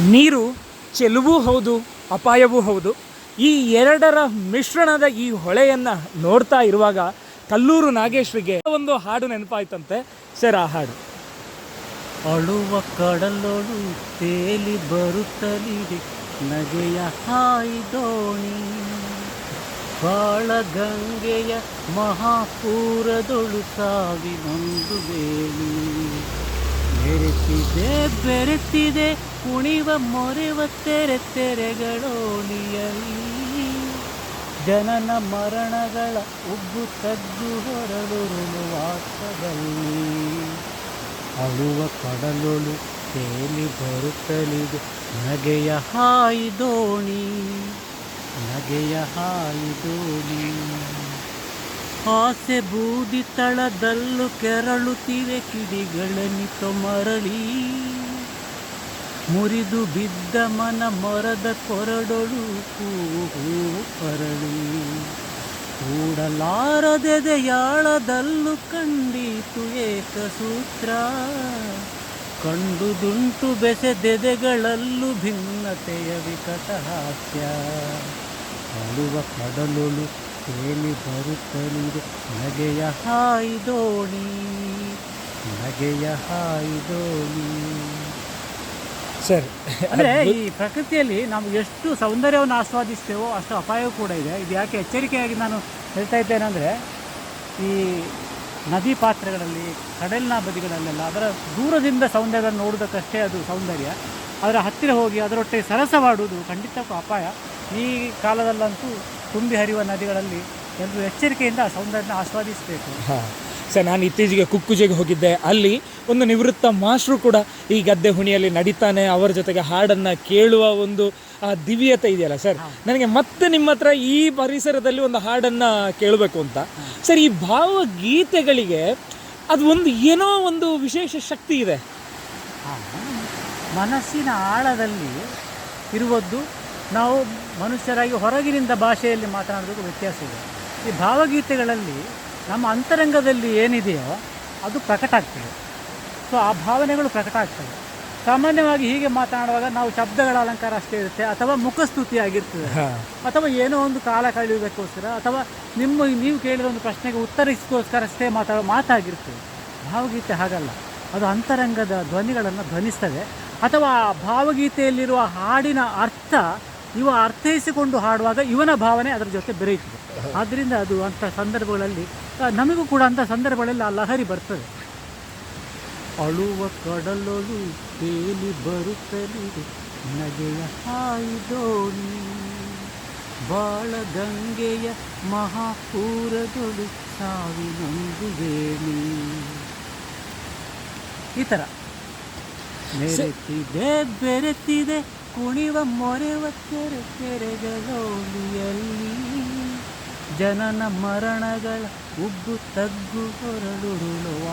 ನೀರು ಚೆಲುವೂ ಹೌದು, ಅಪಾಯವೂ ಹೌದು. ಈ ಎರಡರ ಮಿಶ್ರಣದ ಈ ಹೊಳೆಯನ್ನು ನೋಡ್ತಾ ಇರುವಾಗ ಕಲ್ಲೂರು ನಾಗೇಶ್ವರಿಗೆ ಒಂದು ಹಾಡು ನೆನಪಾಯ್ತಂತೆ. ಸರ್, ಆ ಹಾಡು. ಅಳುವ ಕಡಲೊಳು ತೇಲಿ ಬರುತ್ತಲಿದೆ, ನಗೆಯ ಹಾಯಿ ದೋಣಿ. ಬಾಳ ಗಂಗೆಯ ಮಹಾಪೂರದೊಳು ಸಾವಿನೊಂದು ಬೇಲಿ. ಬೆರೆತಿದೆ ಬೆರೆತಿದೆ ಕುಣಿವ ಮೊರೆವ ತೆರೆ ತೆರೆಗಳೋಣಿಯಲ್ಲಿ ಜನನ ಮರಣಗಳ ಉಬ್ಬು ತಗ್ಗು ಹೊರಳುರುಳುವಾಸದಲ್ಲಿ ಅಳುವ ಕಡಲೊಳು ತೇಲಿ ಬರುತ್ತಲಿದೆ, ನಗೆಯ ಹಾಯಿ ದೋಣಿ, ನಗೆಯ ಹಾಯಿ ದೋಣಿ. ಆಸೆ ಬೂದಿ ತಳದಲ್ಲೂ ಕೆರಳುತ್ತಿವೆ ಕಿಡಿಗಳನ್ನಿತ ಮರಳಿ. ಮುರಿದು ಬಿದ್ದ ಮನ ಮರದ ಕೊರಡೊಳು ಹೂ ಪರಳಿ ಕೂಡಲಾರದೆದೆಯಾಳದಲ್ಲೂ ಕಂಡೀತು ಏಕಸೂತ್ರ. ಕಂಡುದುಂಟು ಬೆಸೆದೆದೆಗಳಲ್ಲೂ ಭಿನ್ನತೆಯ ವಿಕಟ ಹಾಸ್ಯ. ಅಳುವ ಕಡಲೊಳು ಕೇಳಿ ಬರುತ್ತಲಿದೆ ನಗೆಯ ಹಾಯ್ದೋಣಿ, ನಗೆಯ ಹಾಯಿ ದೋಣಿ ಸರ್. ಅಂದರೆ ಈ ಪ್ರಕೃತಿಯಲ್ಲಿ ನಾವು ಎಷ್ಟು ಸೌಂದರ್ಯವನ್ನು ಆಸ್ವಾದಿಸ್ತೇವೋ ಅಷ್ಟು ಅಪಾಯವೂ ಕೂಡ ಇದೆ. ಇದು ಯಾಕೆ ಎಚ್ಚರಿಕೆಯಾಗಿ ನಾನು ಹೇಳ್ತಾ ಇದ್ದೇನೆ ಅಂದರೆ ಈ ನದಿ ಪಾತ್ರಗಳಲ್ಲಿ ಕಡಲಿನ ಬದಿಗಳಲ್ಲೆಲ್ಲ ಅದರ ದೂರದಿಂದ ಸೌಂದರ್ಯವನ್ನು ನೋಡೋದಕ್ಕಷ್ಟೇ ಅದು ಸೌಂದರ್ಯ. ಅದರ ಹತ್ತಿರ ಹೋಗಿ ಅದರೊಟ್ಟಿಗೆ ಸರಸವಾಡುವುದು ಖಂಡಿತಕ್ಕೂ ಅಪಾಯ. ಈ ಕಾಲದಲ್ಲಂತೂ ತುಂಬಿ ಹರಿಯುವ ನದಿಗಳಲ್ಲಿ ಎಲ್ಲರೂ ಎಚ್ಚರಿಕೆಯಿಂದ ಸೌಂದರ್ಯನ ಆಸ್ವಾದಿಸಬೇಕು. ಸರ್ ನಾನು ಇತ್ತೀಚೆಗೆ ಕುಕ್ಕುಜೆಗೆ ಹೋಗಿದ್ದೆ. ಅಲ್ಲಿ ಒಂದು ನಿವೃತ್ತ ಮಾಸ್ಟ್ರು ಕೂಡ ಈ ಗದ್ದೆ ಹುಣಿಯಲ್ಲಿ ನಡೀತಾನೆ ಅವರ ಜೊತೆಗೆ ಹಾಡನ್ನು ಕೇಳುವ ಒಂದು ಆ ದಿವ್ಯತೆ ಇದೆಯಲ್ಲ ಸರ್? ನನಗೆ ಮತ್ತೆ ನಿಮ್ಮ ಹತ್ರ ಈ ಪರಿಸರದಲ್ಲಿ ಒಂದು ಹಾಡನ್ನು ಕೇಳಬೇಕು ಅಂತ. ಸರ್ ಈ ಭಾವಗೀತೆಗಳಿಗೆ ಅದು ಒಂದು ಏನೋ ಒಂದು ವಿಶೇಷ ಶಕ್ತಿ ಇದೆ. ಮನಸ್ಸಿನ ಆಳದಲ್ಲಿ ಇರುವದ್ದು ನಾವು ಮನುಷ್ಯರಾಗಿ ಹೊರಗಿನಿಂದ ಭಾಷೆಯಲ್ಲಿ ಮಾತನಾಡೋದಕ್ಕೂ ವ್ಯತ್ಯಾಸ ಇದೆ. ಈ ಭಾವಗೀತೆಗಳಲ್ಲಿ ನಮ್ಮ ಅಂತರಂಗದಲ್ಲಿ ಏನಿದೆಯೋ ಅದು ಪ್ರಕಟ ಆಗ್ತದೆ. ಸೊ ಆ ಭಾವನೆಗಳು ಪ್ರಕಟ ಆಗ್ತವೆ. ಸಾಮಾನ್ಯವಾಗಿ ಹೀಗೆ ಮಾತನಾಡುವಾಗ ನಾವು ಶಬ್ದಗಳ ಅಲಂಕಾರ ಅಷ್ಟೇ ಇರುತ್ತೆ ಅಥವಾ ಮುಖಸ್ತುತಿ ಆಗಿರ್ತದೆ ಅಥವಾ ಏನೋ ಒಂದು ಕಾಲ ಕಳೆಯುವುದಕ್ಕೋಸ್ಕರ ಅಥವಾ ನಿಮ್ಮ ನೀವು ಕೇಳಿದ ಒಂದು ಪ್ರಶ್ನೆಗೆ ಉತ್ತರಿಸೋಸ್ಕರ ಅಷ್ಟೇ ಮಾತಾಡೋ ಮಾತಾಗಿರ್ತದೆ. ಭಾವಗೀತೆ ಹಾಗಲ್ಲ. ಅದು ಅಂತರಂಗದ ಧ್ವನಿಗಳನ್ನು ಧ್ವನಿಸ್ತದೆ. ಅಥವಾ ಆ ಭಾವಗೀತೆಯಲ್ಲಿರುವ ಹಾಡಿನ ಅರ್ಥ ಇವ ಅರ್ಥೈಸಿಕೊಂಡು ಹಾಡುವಾಗ ಇವನ ಭಾವನೆ ಅದರ ಜೊತೆ ಬೆರೆಯುತ್ತದೆ. ಆದ್ದರಿಂದ ಅದು ಅಂಥ ಸಂದರ್ಭಗಳಲ್ಲಿ ನಮಗೂ ಕೂಡ ಅಂಥ ಸಂದರ್ಭಗಳಲ್ಲಿ ಆ ಲಹರಿ ಬರ್ತದೆ. ಅಳುವ ಕಡಲೊಳು ತೇಲಿ ಬರುತ್ತಲಿದೆ ನಗೆಯ ಹಾಯಿದೋಣಿ ಬಾಳ ಗಂಗೆಯ ಮಹಾಪೂರದೊಳು ಸಾವಿನೊಂದು ಬೇಲಿ ಈ ಥರ ಬೆರೆತಿದೆ ಬೆರೆತಿದೆ, ಕುಣಿವ ಮೊರೆವ ತೆರೆ ತೆರೆಗಳೋಲಿಯಲ್ಲಿ ಜನನ ಮರಣಗಳ ಉಬ್ಬು ತಗ್ಗು ಹೊರಡುರುಳುವಾಸದಲ್ಲಿ